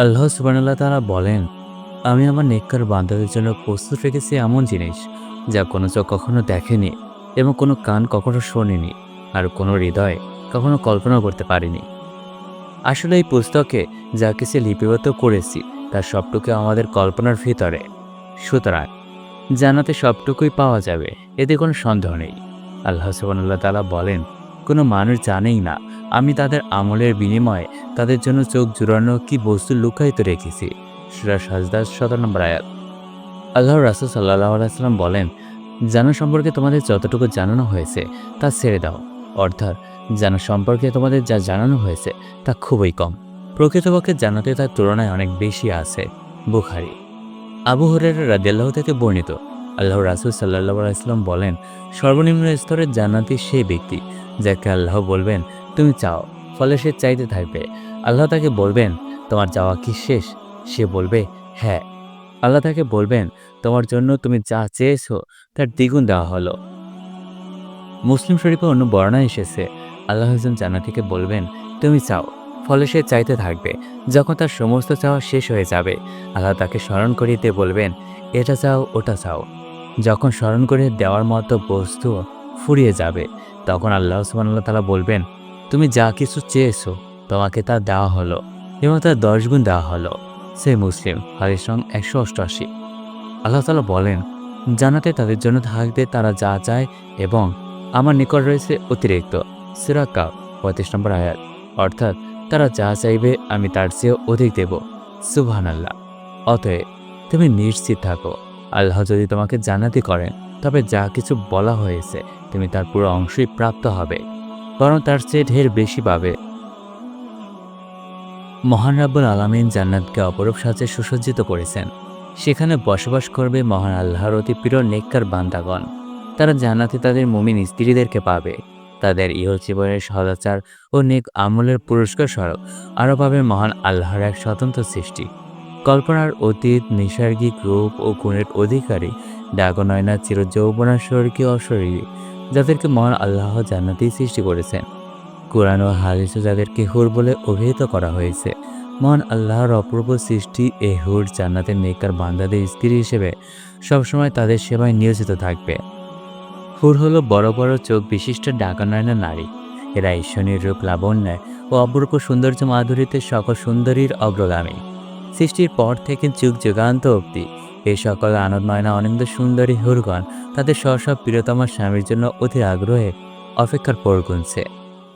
আল্লাহ সুবানাল্লাহ তারা বলেন, আমি আমার নেককার বান্ধবের জন্য প্রস্তুত রেখেছি এমন জিনিস যা কোনো চোখ কখনো দেখেনি এবং কোনো কান কখনো শোনেনি আর কোনো হৃদয় কখনো কল্পনা করতে পারিনি। আসলে এই পুস্তকে যা কিছু লিপিবদ্ধ করেছি তার সবটুকু আমাদের কল্পনার ভিতরে। সুতরাং জানাতে সবটুকুই পাওয়া যাবে, এতে কোনো সন্দেহ নেই। আল্লাহ সুবানাল্লাহ তালা বলেন কোনো মানুষ জানেই না, আমি তাদের আমলের বিনিময়ে তাদের জন্য চোখ জুড়ানো কি বস্তু লুকায়িত রেখেছি। সুরা সাজদাস সতেরো নম্বর আয়াত। আল্লাহ রাসুল সাল্লাহ আলাইসাল্লাম বলেন, জানা সম্পর্কে তোমাদের যতটুকু জানানো হয়েছে, তা ছেড়ে দাও। অর্থাৎ, জানা সম্পর্কে তোমাদের যা জানানো হয়েছে, তা খুবই কম। প্রকৃতপক্ষে জানাতে তার তুলনায় অনেক বেশি আছে। বুখারি। আবু হরের রাদিয়াল্লাহ থেকে বর্ণিত আল্লাহ রাসুল সাল্লাহ আলাইসলাম বলেন, সর্বনিম্ন স্তরের জান্নাতি সেই ব্যক্তি যাকে আল্লাহ বলবেন, তুমি চাও, ফলে সে চাইতে থাকবে। আল্লাহ তাকে বলবেন, তোমার যাওয়া কি শেষ? সে বলবে হ্যাঁ। আল্লাহ তাকে বলবেন, তোমার জন্য তুমি যা চেয়েছো, তার দ্বিগুণ দেওয়া হলো। মুসলিম শরীফে অন্য বর্ণা এসেছে। আল্লাহ একজন জান্নাতিকে বলবেন, তুমি চাও, ফলে সে চাইতে থাকবে। যখন তার সমস্ত চাওয়া শেষ হয়ে যাবে, আল্লাহ তাকে স্মরণ দিয়ে বলবেন, এটা চাও, ওটা চাও। যখন স্মরণ করে দেওয়ার মতো বস্তু ফুরিয়ে যাবে। তখন আল্লাহ সুবানাল্লাহ তালা বলবেন, তুমি যা কিছু চেয়েছো, তোমাকে তা দেওয়া হলো এবং তার দশ গুণ দেওয়া হলো। সে মুসলিম হাদিস রং একশো অষ্টআশি। আল্লাহ তালা বলেন জানাতে তাদের জন্য থাকবে তারা যা চায় এবং আমার নিকট রয়েছে অতিরিক্ত। সিরাকা পঁয়ত্রিশ নম্বর আয়াত। অর্থাৎ, তারা যা চাইবে আমি তার চেয়েও অধিক দেব। সুবহান আল্লাহ অতএব, তুমি নিশ্চিত থাকো, আল্লাহ যদি তোমাকে জানাতি করেন। তবে যা কিছু বলা হয়েছে, তুমি তার পুরো অংশই প্রাপ্ত হবে, বরং তার চেয়ে ঢের বেশি পাবে। মহান রাব্বুল আলামিন জান্নাতকে অপরূপ সাজে সুসজ্জিত করেছেন। সেখানে বসবাস করবে মহান আল্লাহর অতি প্রিয় নেককার বান্দাগণ। তারা জান্নাতে তাদের মুমিন স্ত্রীদেরকে পাবে। তাদের ইহ জীবনের সদাচার ও নেক আমলের পুরস্কার স্বরূপ আরও পাবে মহান আল্লাহর এক স্বতন্ত্র সৃষ্টি। কল্পনার অতীত, নিসর্গিক রূপ ও গুণের অধিকারী ডাগনয়না চিরযৌবনা স্বর্গীয় অশরীরী, যাদেরকে মহান আল্লাহ জান্নাতেই সৃষ্টি করেছেন। কোরআন ও হাদিসে যাদেরকে হুর বলে অভিহিত করা হয়েছে। মহান আল্লাহর অপূর্ব সৃষ্টি এ হুর জান্নাতের নেকার বান্দাদের স্ত্রী হিসেবে সবসময় তাদের সেবায় নিয়োজিত থাকবে। হুর হলো বড় বড় চোখ বিশিষ্ট ডাকানয়না নারী। এরা ঈশ্বরীয় রূপ লাবণ্যে ও অপূর্ব সৌন্দর্য মাধুরীতে সকল সুন্দরীর অগ্রগামী। সৃষ্টির পর থেকে যুগ যুগান্ত অবধি এই সকল আনন্দময়না অনিন্দ সুন্দরী হুরগণ তাদের স্ব প্রিয়তম স্বামীর জন্য অতি আগ্রহে অপেক্ষার পর গুনছে।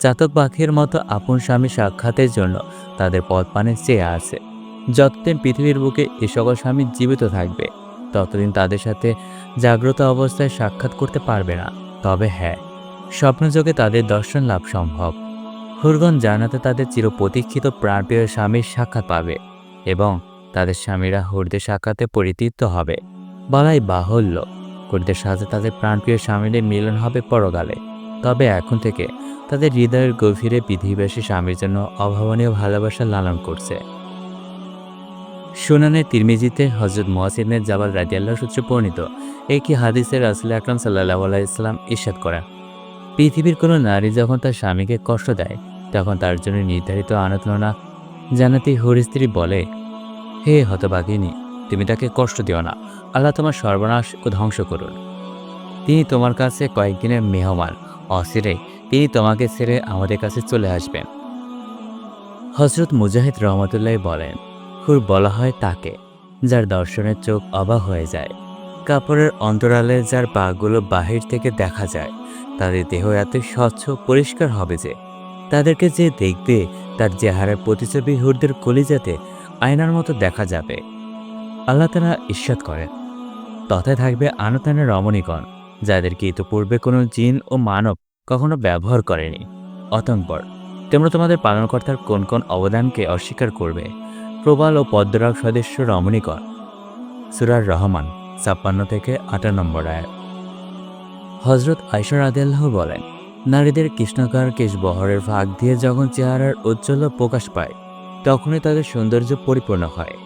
চাতক পাখির মতো আপন স্বামী সাক্ষাতের জন্য তাদের পথ পানে চেয়ে আছে। যতদিন পৃথিবীর বুকে এ সকল স্বামী জীবিত থাকবে, ততদিন তাদের সাথে জাগ্রত অবস্থায় সাক্ষাৎ করতে পারবে না। তবে হ্যাঁ স্বপ্নযোগে তাদের দর্শন লাভ সম্ভব। হুরগন জানাতে তাদের চিরপ্রতীক্ষিত প্রাণপ্রিয় স্বামীর সাক্ষাৎ পাবে এবং তাদের স্বামীরা হুরদের সাক্ষাতে পরিতৃপ্ত হবে। বলাই বাহুল্য, হুরদের সাথে তাদের প্রাণপ্রিয় স্বামীদের মিলন হবে পরকালে। তবে এখন থেকে তাদের হৃদয়ের গভীরে পৃথিবীবাসী স্বামীর জন্য অভাবনীয় ভালোবাসা লালন করছে। সুনানে তিরমিজিতে হজরত মোয়াসিনের জাবাল রাজিয়াল্লাহ সূত্রে পরিণত একই হাদিসের রাসুল আকরাম সাল্লাহ আলাইসলাম ইস্বাদ করেন, পৃথিবীর কোনো নারী যখন তার স্বামীকে কষ্ট দেয়, তখন তার জন্য নির্ধারিত আনতনা জানাতি হরি স্ত্রী বলে হে হতবাগিনী তুমি তাকে কষ্ট দিও না। আল্লাহ তোমার সর্বনাশ ও ধ্বংস করুন। তিনি তোমার কাছে কয়েকদিনের মেহমান অসিরে তিনি তোমাকে ছেড়ে আমাদের কাছে চলে আসবেন। হজরত মুজাহিদ রহমতুল্লাহ বলেন হুর বলা হয় তাকে, যার দর্শনের চোখ অবাক হয়ে যায়। কাপড়ের অন্তরালে যার পাগুলো বাহির থেকে দেখা যায়, তাদের দেহ এত স্বচ্ছ পরিষ্কার হবে যে, তাদেরকে যে দেখবে, তার চেহারার প্রতিছবি হুরদের কলিজাতে আয়নার মতো দেখা যাবে। আল্লাহ তারা ঈশ্বাদ করেন। তথায় থাকবে আনতানের রমণীগণ, যাদেরকে ইতোপূর্বে কোনো জিন ও মানব কখনো ব্যবহার করেনি। অতঙ্কর তোমরা তোমাদের পালনকর্তার কোন কোন অবদানকে অস্বীকার করবে? প্রবাল ও পদ্মরাগ সদস্য রমণীগণ। সুরার রহমান, ছাপ্পান্ন থেকে আটান্ন নম্বর আয়াত। হজরত আয়সর আদিল্লাহ বলেন, নারীদের কৃষ্ণকার কেশ বহরের ভাগ দিয়ে যখন চেহারার উজ্জ্বল প্রকাশ পায় তখনই তাদের সৌন্দর্য পরিপূর্ণ হয়।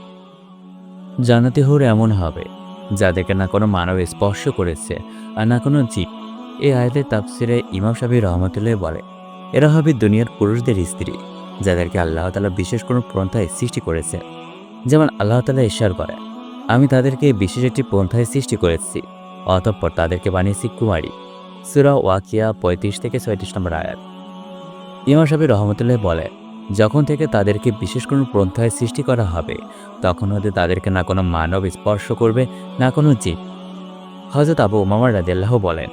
জানাতে হুর এমন হবে, যাদেরকে না কোনো মানব স্পর্শ করেছে আর না কোনো জীব। এই আয়াতের তাফসিরে ইমাম সাবি রহমতুল্লাহ বলে, এরা হবে দুনিয়ার পুরুষদের স্ত্রী, যাদেরকে আল্লাহ তালা বিশেষ কোনো পন্থায় সৃষ্টি করেছে। যেমন আল্লাহ তালা ঈশ্বর করে, আমি তাদেরকে বিশেষ একটি পন্থায় সৃষ্টি করেছি, অতঃপর তাদেরকে বানিয়েছি কুমারী। সুরা ওয়াকিয়া পঁয়ত্রিশ থেকে ছয়ত্রিশ নম্বর আয়াত। ইমাম সাহেব রহমতুল্লাহ বলে যখন থেকে তাদেরকে বিশেষ কোনো পন্থায় সৃষ্টি করা হবে, তখন হতে তাদেরকে না কোনো মানব স্পর্শ করবে, না কোনো জীব। হজরত আবু উমামার রাদিয়াল্লাহ বলেন,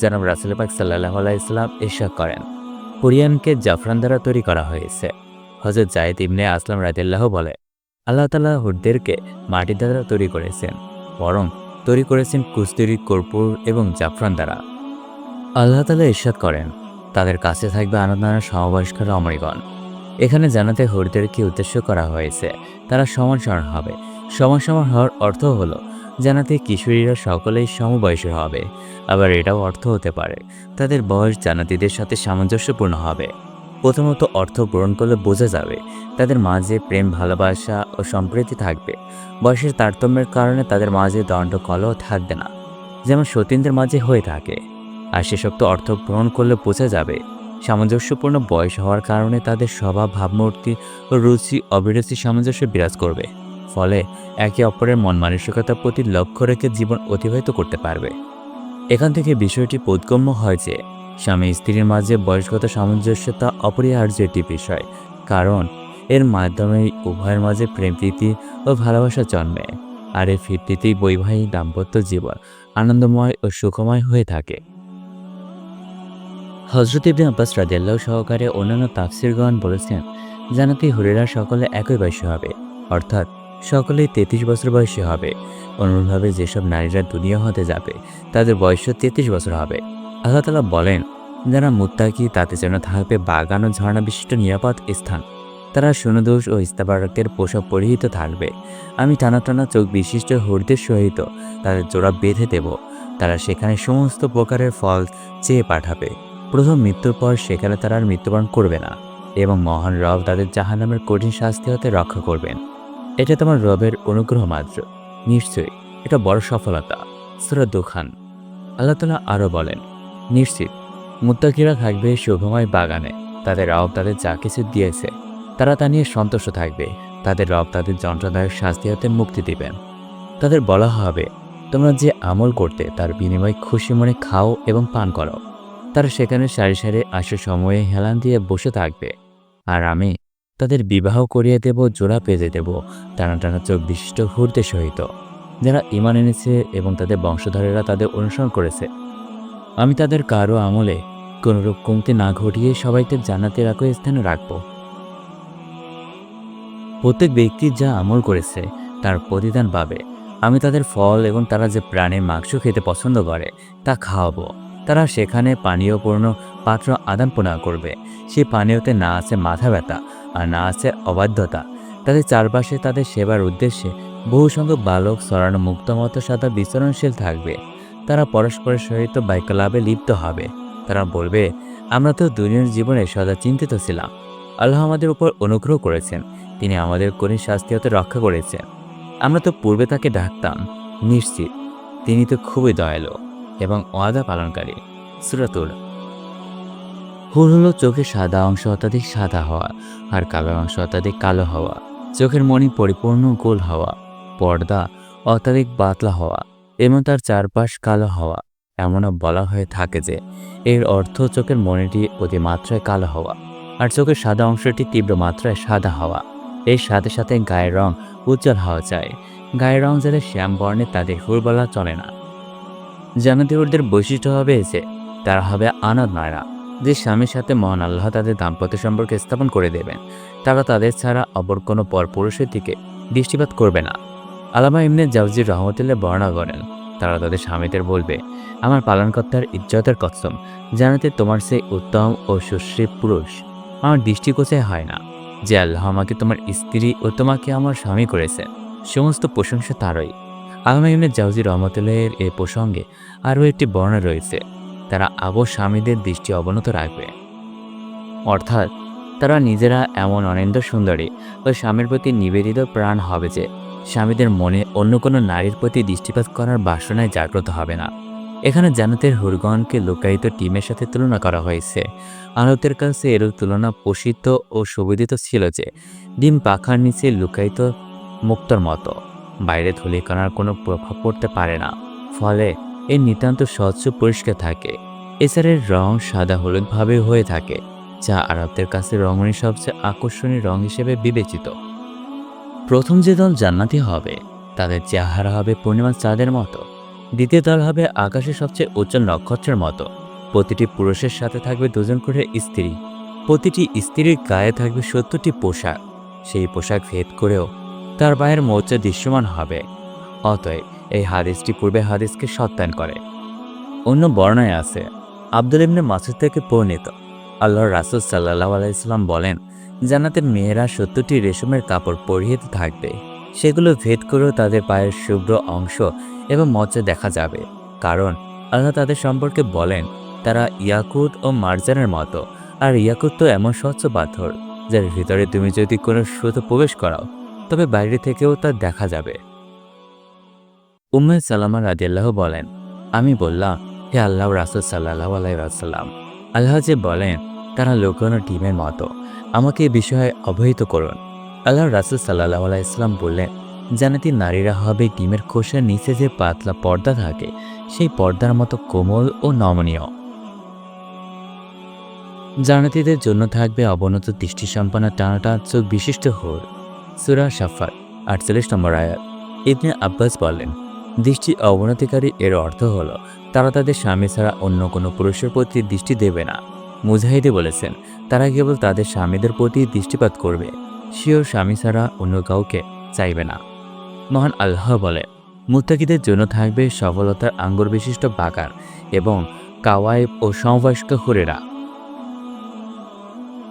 জনাব রাসুল পাক সাল্লাহ আলাইসলাম ইরশাদ করেন, কোরিয়ানকে জাফরান দ্বারা তৈরি করা হয়েছে। হজরত জায়েদ ইবনে আসলাম রাদিয়াল্লাহ বলে, আল্লাহ তালা হুডদেরকে মাটি দ্বারা তৈরি করেছেন, বরং তৈরি করেছেন কুস্তুরি কর্পূর এবং জাফরান দ্বারা। আল্লাহ তালা ইরশাদ করেন, তাদের কাছে থাকবে আনন্দানা সমবয়স্কর অমরিগণ। এখানে জানাতে হরিদেরকে উদ্দেশ্য করা হয়েছে। তারা সমান সমান হবে। সমান সমান হওয়ার অর্থ হলো জানাতে কিশোরীরা সকলেই সমবয়সী হবে। আবার এটাও অর্থ হতে পারে, তাদের বয়স জানাতিদের সাথে সামঞ্জস্যপূর্ণ হবে। প্রথমত অর্থ পূরণ করলে বোঝা যাবে, তাদের মাঝে প্রেম, ভালোবাসা ও সম্প্রীতি থাকবে। বয়সের তারতম্যের কারণে তাদের মাঝে দণ্ড কলহ থাকবে না। যেমন সতীনদের মাঝে হয়ে থাকে। আর সেসব তো অর্থ পূরণ করলে বোঝা যাবে সামঞ্জস্যপূর্ণ বয়স হওয়ার কারণে তাদের স্বভাব, ভাবমূর্তি ও রুচি অবিরুচি সামঞ্জস্য বিরাজ করবে। ফলে একে অপরের মন মানসিকতার প্রতি লক্ষ্য রেখে জীবন অতিবাহিত করতে পারবে। এখান থেকে বিষয়টি বোধগম্য হয় যে, স্বামী স্ত্রীর মাঝে বয়সগত সামঞ্জস্যতা অপরিহার্য একটি বিষয়, কারণ এর মাধ্যমে উভয়ের মাঝে প্রেম, প্রীতি ও ভালোবাসা জন্মে, আর এর ভিত্তিতেই বৈবাহিক দাম্পত্য জীবন আনন্দময় ও সুখময় হয়ে থাকে। হজরত ইবনে আব্বাস রাদিয়াল্লাহু সহকারে অন্যান্য তাফসিরগণ বলেছেন জানাতে হরিরা সকলে একই বয়সী হবে, অর্থাৎ সকলেই তেত্রিশ বছর বয়সী হবে। অনুরূপভাবে যেসব নারীরা দুনিয়া হতে যাবে, তাদের বয়সও তেত্রিশ বছর হবে। আল্লাহ তালা বলেন, যারা মুত্তাকি তাতে যেন থাকবে বাগান ও ঝর্ণা বিশিষ্ট নিরাপদ স্থান। তারা সুনদোষ ও ইস্তাবারকের পোশাক পরিহিত থাকবে। আমি টানা টানা চোখ বিশিষ্ট হরিদের সহিত তাদের জোড়া বেঁধে দেব। তারা সেখানে সমস্ত প্রকারের ফল চেয়ে পাঠাবে। প্রথম মৃত্যুর পর সেখানে তারা আর মৃত্যুবরণ করবে না এবং মহান রব তাদের জাহান্নামের কঠিন শাস্তি হতে রক্ষা করবেন। এটা তোমার রবের অনুগ্রহ মাত্র। নিশ্চয়ই, এটা বড় সফলতা। সুরা দুখান। আল্লাহ তালা আরও বলেন, নিশ্চিত, মুত্তাকিরা থাকবে শুভময় বাগানে। তাদের রব তাদের যা কিছু দিয়েছে, তারা তা নিয়ে সন্তুষ্ট থাকবে। তাদের রব তাদের যন্ত্রদায়ক শাস্তি হতে মুক্তি দিবেন। তাদের বলা হবে, তোমরা যে আমল করতে তার বিনিময়ে খুশি মনে খাও এবং পান করো। তারা সেখানে সারি সারি আসার সময়ে হেলান দিয়ে বসে থাকবে। আর আমি তাদের বিবাহ করিয়ে দেব, জোড়া পেজে দেব, টানা টানা চোখ বিশিষ্ট হুরদের সহিত। যারা ইমান এনেছে এবং তাদের বংশধরেরা তাদের অনুসরণ করেছে। আমি তাদের কারও আমলে কোনোরূপ কমতি না ঘটিয়ে সবাইকে জান্নাতের একই স্থানে রাখব। প্রত্যেক ব্যক্তি যা আমল করেছে, তার প্রতিদান পাবে। আমি তাদের ফল এবং তারা যে প্রাণীর মাংস খেতে পছন্দ করে, তা খাওয়াবো। তারা সেখানে পানীয়পূর্ণ পাত্র আদান প্রদান করবে। সেই পানীয়তে না আছে মাথা ব্যথা আর না আছে অবাধ্যতা। তাদের চারপাশে তাদের সেবার উদ্দেশ্যে বহু সংখ্যক বালক সরানো মুক্তমত সাদা বিচরণশীল থাকবে। তারা পরস্পরের সহিত বাইকলাভে লিপ্ত হবে। তারা বলবে, আমরা তো দুনিয়ার জীবনে সদা চিন্তিত ছিলাম। আল্লাহ আমাদের উপর অনুগ্রহ করেছেন। তিনি আমাদের কঠিন শাস্তি হতে রক্ষা করেছেন। আমরা তো পূর্বে তাকে ডাকতাম। নিশ্চিত, তিনি তো খুবই দয়ালু এবং ওয়াদা পালনকারী। সুরাতুর হুল হলো চোখের সাদা অংশ অত্যাধিক সাদা হওয়া আর কালো অংশ অত্যাধিক কালো হওয়া। চোখের মণি পরিপূর্ণ গোল হওয়া। পর্দা অত্যাধিক পাতলা হওয়া এবং তার চারপাশ কালো হওয়া। এমনও বলা হয়ে থাকে যে এর অর্থ চোখের মণিটি অতিমাত্রায় কালো হওয়া আর চোখের সাদা অংশটি তীব্র মাত্রায় সাদা হওয়া। এর সাথে সাথে গায়ের রং উজ্জ্বল হওয়া চাই। গায়ের রং যাদের শ্যাম বর্ণে তাদের হুর বলা চলে না। জানাতিউরদের বৈশিষ্ট্য হবে যে তারা হবে আনাদ নায়রা, যে স্বামীর সাথে মহান আল্লাহ তাদের দাম্পত্য সম্পর্কে স্থাপন করে দেবেন। তারা তাদের ছাড়া অপর কোনো পরপুরুষের দিকে দৃষ্টিপাত করবে না। আলামা ইমনে জাউজির রহমতুল্লাহ বর্ণনা করেন, তারা তাদের স্বামীদের বলবে, আমার পালনকর্তার ইজ্জতের কসম, জানাতে তোমার সেই উত্তম ও সুশ্রী পুরুষ। আমার দৃষ্টিগোচে হয় না, যে আল্লাহ আমাকে তোমার স্ত্রী ও তোমাকে আমার স্বামী করেছে। সমস্ত প্রশংসা তারই। আলমা ইমনে জাউজি রহমতুল্লাহের এই প্রসঙ্গে আরও একটি বর্ণনা রয়েছে। তারা আবু স্বামীদের দৃষ্টি অবনত রাখবে। অর্থাৎ তারা নিজেরা এমন অনিন্দ সুন্দরী ও স্বামীর প্রতি নিবেদিত প্রাণ হবে যে স্বামীদের মনে অন্য কোনো নারীর প্রতি দৃষ্টিপাত করার বাসনায় জাগ্রত হবে না। এখানে জান্নাতের হুরগণকে লুকায়িত টিমের সাথে তুলনা করা হয়েছে। আনতের কাছে এরূপ তুলনা পোষিত ও সুবিদিত ছিল যে ডিম পাখার নিচে লুকায়িত মুক্তর মতো, বাইরে ধূলিকণার কোনো প্রভাব পড়তে পারে না। ফলে এর নিতান্ত স্বচ্ছ পরিষ্কার থাকে। এছাড়া রং সাদা হলুদভাবে হয়ে থাকে, যা আরবদের কাছে রমণীর সবচেয়ে আকর্ষণীয় রং হিসেবে বিবেচিত। প্রথম যে দল জান্নাতি হবে, তাদের চেহারা হবে পূর্ণিমা চাঁদের মতো। দ্বিতীয় দল হবে আকাশের সবচেয়ে উজ্জ্বল নক্ষত্রের মতো। প্রতিটি পুরুষের সাথে থাকবে দুজন করে স্ত্রী। প্রতিটি স্ত্রীর গায়ে থাকবে সত্তরটি পোশাক। সেই পোশাক ভেদ করেও তার পায়ের মোর্চা দৃশ্যমান হবে। অতএব এই হাদিসটি পূর্বে হাদিসকে সত্যায়ন করে। অন্য বর্ণায় আছে, আব্দুল ইবনে মাসুদ থেকে পরিণত আল্লাহর রাসুল সাল্লাহ আলাইসাল্লাম বলেন, জান্নাতের মেয়েরা সত্তরটি রেশমের কাপড় পরিহিত থাকবে। সেগুলো ভেদ করেও তাদের পায়ের শুভ্র অংশ এবং মজ্জা দেখা যাবে। কারণ আল্লাহ তাদের সম্পর্কে বলেন, তারা ইয়াকুত ও মার্জানের মতো। আর ইয়াকুত তো এমন স্বচ্ছ পাথর, যার ভিতরে তুমি যদি কোনো সুতো প্রবেশ করাও, তবে বাইরে থেকেও তা দেখা যাবে। উম্মে সালামা রাজিয়াল্লাহ বলেন, আমি বললাম, হে আল্লাহ রাসুল সাল্লাহ আলাইসাল্লাম আল্লাহ যে বলেন, তারা লুকানো টিমের মতো, আমাকে এ বিষয়ে অবহিত করুন। আল্লাহ রাসুল সাল্লাহ আলাইসলাম বললেন জানাতি নারীরা হবে ডিমের খোসার নিচে যে পাতলা পর্দা থাকে, সেই পর্দার মতো কোমল ও নমনীয়। জানাতিদের জন্য থাকবে অবনত দৃষ্টিসম্পন্ন টানাটা চোখ বিশিষ্ট হোর। সুরা সাফার আটচল্লিশ নম্বর আয়াত। ইবনে আব্বাস বলেন দৃষ্টি অবনতিকারী এর অর্থ হলো, তারা তাদের স্বামী ছাড়া অন্য কোনো পুরুষের প্রতি দৃষ্টি দেবে না। মুজাহিদে বলেছেন, তারা কেবল তাদের স্বামীদের প্রতি দৃষ্টিপাত করবে সেও স্বামী ছাড়া অন্য কাউকে চাইবে না। মহান আল্লাহ বলে, মুত্তাকিদের জন্য থাকবে সফলতার আঙ্গুর বিশিষ্ট বাগান এবং কাওয়াইব ও সমবয়স্ক হুরেরা।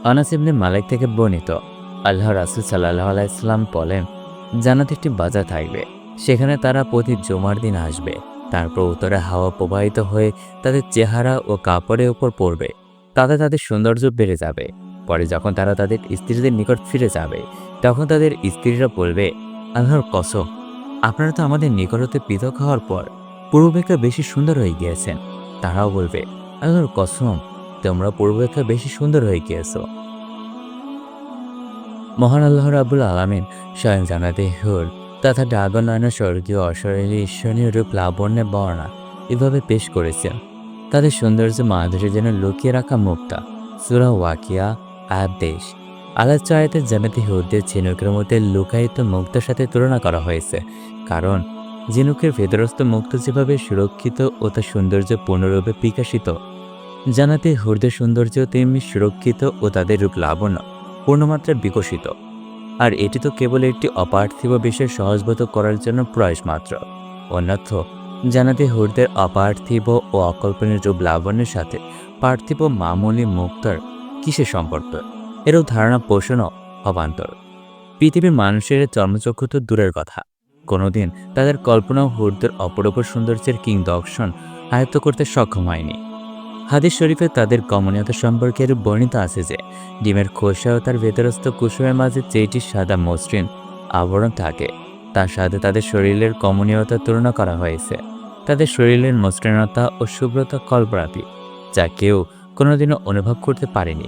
আনাস ইবনে মালিক থেকে বর্ণিত, আল্লাহ রাসুল সাল্লাহ আলাইসাল্লাম বলেন জানাতে একটি বাজার থাকবে। সেখানে তারা প্রতি জমার দিন আসবে। তারপর উত্তরে হাওয়া প্রবাহিত হয়ে তাদের চেহারা ও কাপড়ের উপর পড়বে। তাতে তাদের সৌন্দর্য বেড়ে যাবে। পরে যখন তারা তাদের স্ত্রীদের নিকট ফিরে যাবে, তখন তাদের স্ত্রীরা বলবে, আল্লাহর কসম, আপনারা তো আমাদের নিকট হতে পৃথক হওয়ার পর পূর্বেক্ষা বেশি সুন্দর হয়ে গিয়েছেন। তারাও বলবে, আল্লাহর কসম, তোমরা পূর্বেক্ষা বেশি সুন্দর হয়ে গিয়েছো। মহান আল্লাহ রাবুল আলমিন স্বয়ং জানাতে হুর তথা ডাগনায়ন স্বর্গীয় অশরীরী ঈশ্বরীয় রূপ লাবণ্যে বর্ণা এভাবে পেশ করেছেন। তাদের সৌন্দর্য মাধুরী যেন লুকিয়ে রাখা মুক্তা। সুরা ওয়াকিয়া আয়াত দেশ আলাদ চায়াতের জানাতে হুদদের ঝিনুকের মধ্যে লুকায়িত মুক্তার সাথে তুলনা করা হয়েছে। কারণ, ঝিনুকের ভেতরস্থ মুক্ত যেভাবে সুরক্ষিত ও তার সৌন্দর্য পূর্ণরূপে বিকাশিত, জানাতে হুরদের সৌন্দর্য তেমনি সুরক্ষিত ও তাদের রূপ লাবণ্য পূর্ণমাত্রায় বিকশিত। আর এটি তো কেবল একটি অপার্থিব বিষয় সহজবোধ করার জন্য প্রয়াস মাত্র। অন্যথ জানাতে হুরদের অপার্থিব ও অকল্পনীয় রূপ লাবণ্যের সাথে পার্থিব মামুলি মুক্তার কিসের সম্পর্ক? এরও ধারণা পোষণও অবান্তর। পৃথিবীর মানুষের চর্মচক্ষু তো দূরের কথা। কোনোদিন তাদের কল্পনা হুরদের অপরূপ সৌন্দর্যের কিং দর্শন আয়ত্ত করতে সক্ষম হয়নি। হাদিস শরীফে তাদের কমনীয়তা সম্পর্কে এর বর্ণিত আছে যে, ডিমের খোসা ও তার ভেতরস্থ কুসুমের মাঝে যেটি সাদা মসৃণ আবরণ থাকে, তার সাথে তাদের শরীরের কমনীয়তার তুলনা করা হয়েছে। তাদের শরীরের মসৃণতা ও শুভ্রতা কল্পনাতি যা কেউ কোনোদিনও অনুভব করতে পারেনি।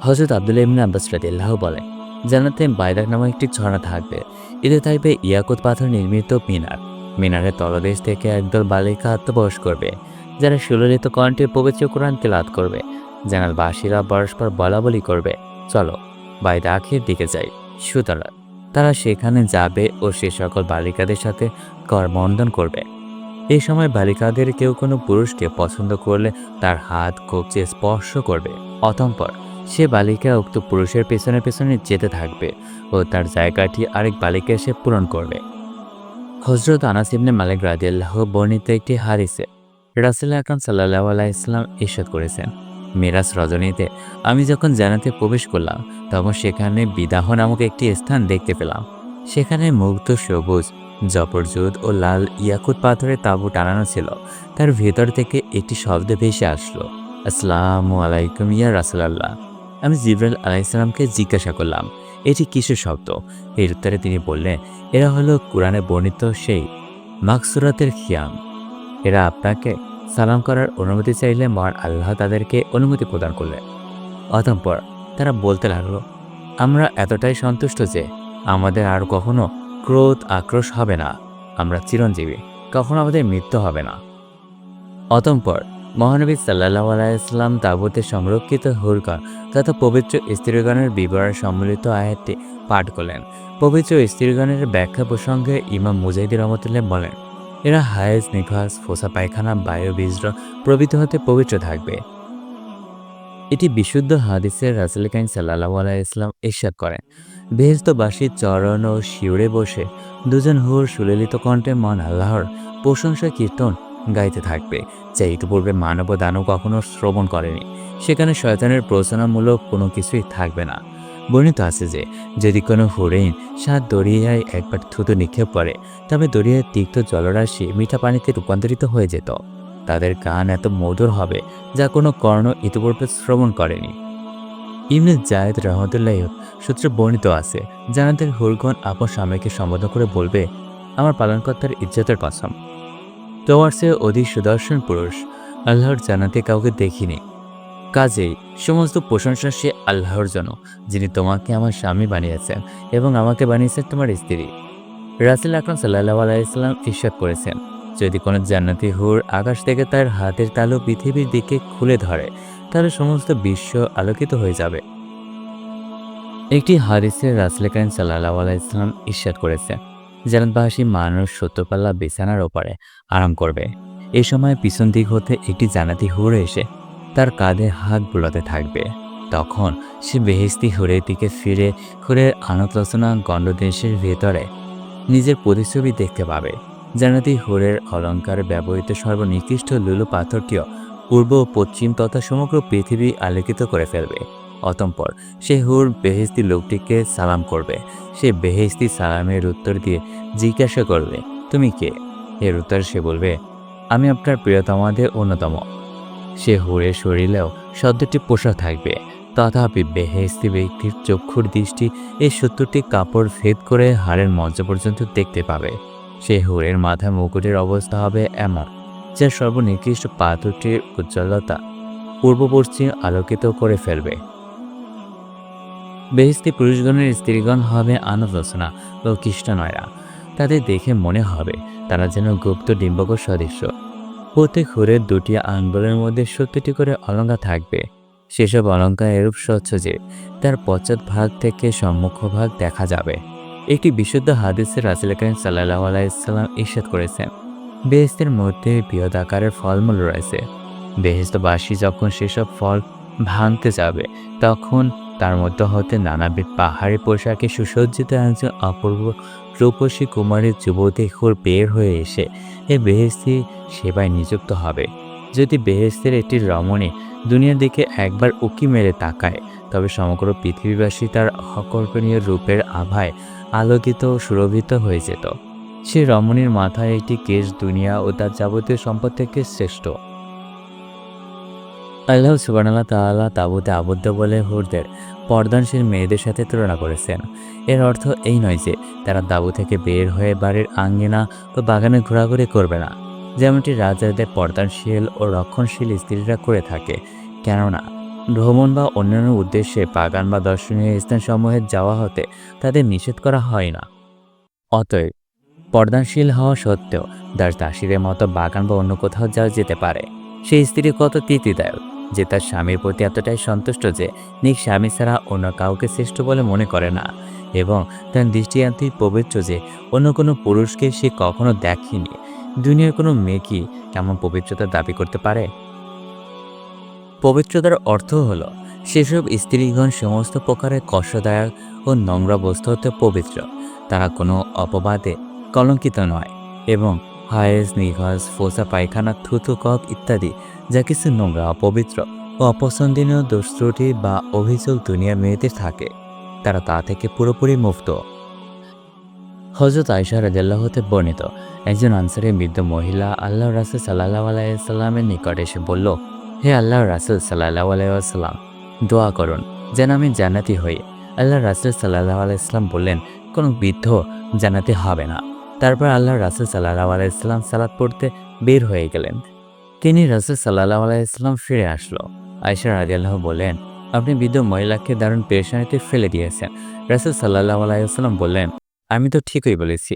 হজরত আবদুল্লাহ ইবনে আব্বাস রাদিয়াল্লাহু বলেন জানাতে বাইদাক নামক একটি ঝর্ণা থাকবে। এতে থাকবে ইয়াকুত পাথর নির্মিত মিনার। মিনারের তলদেশ থেকে একদল বালিকা আত্মপ্রকাশ করবে। যারা সুললিত কণ্ঠে পবিত্র কোরআন তেলাত করবে জানাল বাসীরা পরস্পর বলা বলি করবে। চলো বাইদা আখির দিকে যাই। সুতরাং, তারা সেখানে যাবে ও সে সকল বালিকাদের সাথে করমন্দন করবে। এই সময় বালিকাদের কেউ কোনো পুরুষকে পছন্দ করলে তার হাত কবচে স্পর্শ করবে। অতঃপর, সে বালিকা উক্ত পুরুষের পেছনে পেছনে যেতে থাকবে ও তার জায়গাটি আরেক বালিকা এসে পূরণ করবে। হজরত আনাস ইবনে মালিক রাদিয়াল্লাহ বর্ণিত একটি হারিসে রাসুল আকরাম সাল্লাহ আলাইসলাম ইস্বাদ করেছেন। মিরাজ রজনীতে আমি যখন জানাতে প্রবেশ করলাম, তখন সেখানে বিদাহ নামক একটি স্থান দেখতে পেলাম। সেখানে মুগ্ধ, সবুজ জপরজুদ ও লাল ইয়াকুত পাথরের তাঁবু টানানো ছিল। তার ভেতর থেকে একটি শব্দ ভেসে আসলো, আসসালামু আলাইকুম ইয়া রাসুলাল্লাহ। আমি জিব্রাইল আলাইসালামকে জিজ্ঞাসা করলাম, এটি কিসের শব্দ? এর উত্তরে তিনি বললেন, এরা হলো কোরআনে বর্ণিত সেই মাকসুরাতের খিয়াম। এরা আপনাকে সালাম করার অনুমতি চাইলে মহান আল্লাহ তাদেরকে অনুমতি প্রদান করলেন। অতঃপর তারা বলতে লাগল, আমরা এতটাই সন্তুষ্ট যে আমাদের আর কখনো ক্রোধ, আক্রোশ হবে না। আমরা চিরঞ্জীবী, কখনো আমাদের মৃত্যু হবে না। অতঃপর মহানবী সাল্লাহ আলাইসলাম তাবুতে সংরক্ষিত হুরকা তথা পবিত্র স্ত্রীগণের বিবরণ সম্মিলিত আয়াতটি পাঠ করলেন। পবিত্র স্ত্রীগণের ব্যাখ্যা প্রসঙ্গে ইমাম মুজাহিদি রহমতুল্লাহ বলেন এরা হায়েজ নিখাস ফোসা পায়খানা বায়ু বীজ প্রভৃতি হতে পবিত্র থাকবে। এটি বিশুদ্ধ হাদিসের রাসুল কাইন সাল্লাহ আলাইসলাম ইস্যাদ করেন। বেহেস্তবাসী চরণ ও শিউরে বসে দুজন হুর সুললিত কণ্ঠে মন আল্লাহর প্রশংসা কীর্তন গাইতে থাকবে, যা ইতিপূর্বে মানব ও দানব কখনো শ্রবণ করেনি। সেখানে শয়তানের প্রচনামূলক কোনো কিছুই থাকবে না। বর্ণিত আছে যে, যদি কোনো হরিণ সাত দরিয়ায় একবার থুতু নিক্ষেপ করে, তবে দরিয়ার তিক্ত জলরাশি মিঠা পানিতে রূপান্তরিত হয়ে যেত। তাদের গান এত মধুর হবে, যা কোনো কর্ণ ইতিপূর্বে শ্রবণ করেনি। ইমনে জায়দ রহমতুল্লাহ সূত্রে বর্ণিত আছে জানাদের হুরগণ আপন স্বামীকে সম্বোধন করে বলবে, আমার পালনকর্তার ইজ্জতের কসম। তোমার সে অধিক সুদর্শন পুরুষ। আল্লাহর জানাতে কাউকে দেখিনি। কাজেই সমস্ত প্রশংসা সে আল্লাহর জন্য, যিনি তোমাকে আমার স্বামী বানিয়েছেন এবং আমাকে বানিয়েছেন তোমার স্ত্রী। রাসেল আকরম সাল্লাহ আলাইসাল্লাম ইস্বাদ করেছেন, যদি কোনো জান্নাতি হুর আকাশ থেকে তার হাতের তালু পৃথিবীর দিকে খুলে ধরে, তাহলে সমস্ত বিশ্ব আলোকিত হয়ে যাবে। একটি হাদিসে রাসেল কাইন সাল্লাহ আলাইসাল্লাম ইস্বাদ করেছেন, জান্নাতবাসী মানুষ সত্যপাল্লা বিছানার ওপারে আরাম করবে। এ সময় পিছন দিক হতে একটি জানাতি হুড়ে এসে তার কাঁধে হাত বুলাতে থাকবে। তখন সে বেহেস্তি হুড়ের দিকে ফিরে হুড়ের আনতলোচনা গণ্ডদেশের ভেতরে নিজের প্রতিচ্ছবি দেখতে পাবে। জানাতি হুড়ের অলঙ্কারে ব্যবহৃত সর্বনিকৃষ্ট লুলু পাথরটিও পূর্ব ও পশ্চিম তথা সমগ্র পৃথিবী আলোকিত করে ফেলবে। অতঃপর সে হুর বেহেস্তি লোকটিকে সালাম করবে। সে বেহেস্তি সালামের উত্তর দিয়ে জিজ্ঞাসা করবে, তুমি কে? এর উত্তর সে বলবে, আমি আপনার প্রিয়তমাদের অন্যতম। সে হুড়ে শরীরেও শব্দটি পোষা থাকবে। তথাপি বেহেস্তি ব্যক্তির চক্ষুর দৃষ্টি এই সত্তরটি কাপড় ভেদ করে হাড়ের মজ্জা পর্যন্ত দেখতে পাবে। সে হুড়ের মাথা মুকুটের অবস্থা হবে এমন, যা সর্বনিকৃষ্ট পাথরটির উজ্জ্বলতা পূর্ব পশ্চিম আলোকিত করে ফেলবে। বেহেস্তি পুরুষগণের স্ত্রীগণ হবে আনলোচনা ও খ্রিস্টানয়রা তাদের দেখে মনে হবে তারা যেন গুপ্ত ডিম্বক সদৃশ্য প্রত্যেক হুরের দুটি আঙ্গুলের মধ্যে সত্যিটি করে অলঙ্কার থাকবে। সেসব অলঙ্কার এরূপ স্বচ্ছ যে, তার পশ্চাৎ ভাগ থেকে সম্মুখ ভাগ দেখা যাবে। একটি বিশুদ্ধ হাদিসের রাসুল করিম সাল্লাহ আলাইসাল্লাম ইস্বাদ করেছেন বেহেস্তের মধ্যে বৃহৎ আকারের ফলমূল রয়েছে। বেহেস্তবাসী যখন সেসব ফল ভাঙতে যাবে, তখন তার মধ্যে হতে নানাবিধ পাহাড়ি পোশাকে সুসজ্জিত একজন অপূর্ব রূপসী কুমারী যুবতী হুর বের হয়ে এসে এ বেহেস্তি সেবায় নিযুক্ত হবে। যদি বেহেস্তের একটি রমণী দুনিয়ার দিকে একবার উকি মেরে তাকায়, তবে সমগ্র পৃথিবীবাসী তার অকল্পনীয় রূপের আভায় আলোকিত ও সুরভিত হয়ে যেত। সে রমণীর মাথায় একটি কেশ দুনিয়া ও তার যাবতীয় সম্পদ থেকে শ্রেষ্ঠ। আল্লাহ সুবানাল্লাহ তাল্লাহ তাবুতে আবদ্ধ বলে হুরদের পর্দানশীল মেয়েদের সাথে তুলনা করেছেন। এর অর্থ এই নয় যে তারা তাবু থেকে বের হয়ে বাড়ির আঙ্গিনা ও বাগানে ঘোরাঘুরি করবে না, যেমনটি রাজাদের পর্দানশীল ও রক্ষণশীল স্ত্রীরা করে থাকে। কেননা, ভ্রমণ বা অন্যান্য উদ্দেশ্যে বাগান বা দর্শনীয় স্থানসমূহে যাওয়া হতে তাদের নিষেধ করা হয় না। অতএব, পর্দানশীল হওয়া সত্ত্বেও দাস দাসীদের মতো বাগান বা অন্য কোথাও যাওয়া যেতে পারে। সেই স্ত্রী কত তৃপ্তিদায়ক যে তার স্বামীর প্রতি এতটাই সন্তুষ্ট যে নিক স্বামী ছাড়া অন্য কাউকে শ্রেষ্ঠ বলে মনে করে না। এবং তার দৃষ্টি এতই পবিত্র যে অন্য কোনো পুরুষকে সে কখনো দেখেনি। দুনিয়ার কোনো মেয়ে কি কেমন পবিত্রতা দাবি করতে পারে? পবিত্রতার অর্থ হলো, সেসব স্ত্রীগণ সমস্ত প্রকারের কষ্টদায়ক ও নোংরা বস্তু হতে পবিত্র। তারা কোনো অপবাদে কলঙ্কিত নয়। এবং হায়েস নিঘাস ফোসা পায়খানা থুতু কক ইত্যাদি, যা কিছু নোংরা, অপবিত্র ও অপছন্দনীয় দোষত্রুটি বা অভিযোগ দুনিয়া মেয়েদের থাকে। তারা তা থেকে পুরোপুরি মুক্ত। হজরত আয়সা রাজাল্লাহ হতে বর্ণিত, একজন আনসারের বৃদ্ধ মহিলা আল্লাহ রাসুল সাল্লাহ আলাইসাল্লামের নিকট এসে বলল, হে আল্লাহ রাসুল সাল্লাহ আলাইসাল্লাম দোয়া করুন, যেন আমি জান্নাতি হই। আল্লাহ রাসুল সাল্লাহ আলাইসলাম বললেন, কোনো বৃদ্ধ জানাতে হবে না। তারপর আল্লাহ রাসুল সাল্লাহ আলাইসাল্লাম সালাদ পড়তে বের হয়ে গেলেন। তিনি রাসুল সাল্লাহ আলাইসাল্লাম ফিরে আসলো। আয়সা রাজিয়াল্লাহ বলেন, আপনি বৃদ্ধ মহিলাকে দারুণ পেরেশানিতে ফেলে দিয়েছেন। রাসুল সাল্লাহ আলাইসাল্লাম বললেন, আমি তো ঠিকই বলেছি।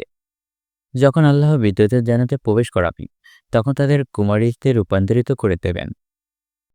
যখন আল্লাহ বিদ্যুতের জানাতে প্রবেশ করাবি তখন তাদের কুমারীতে রূপান্তরিত করে দেবেন।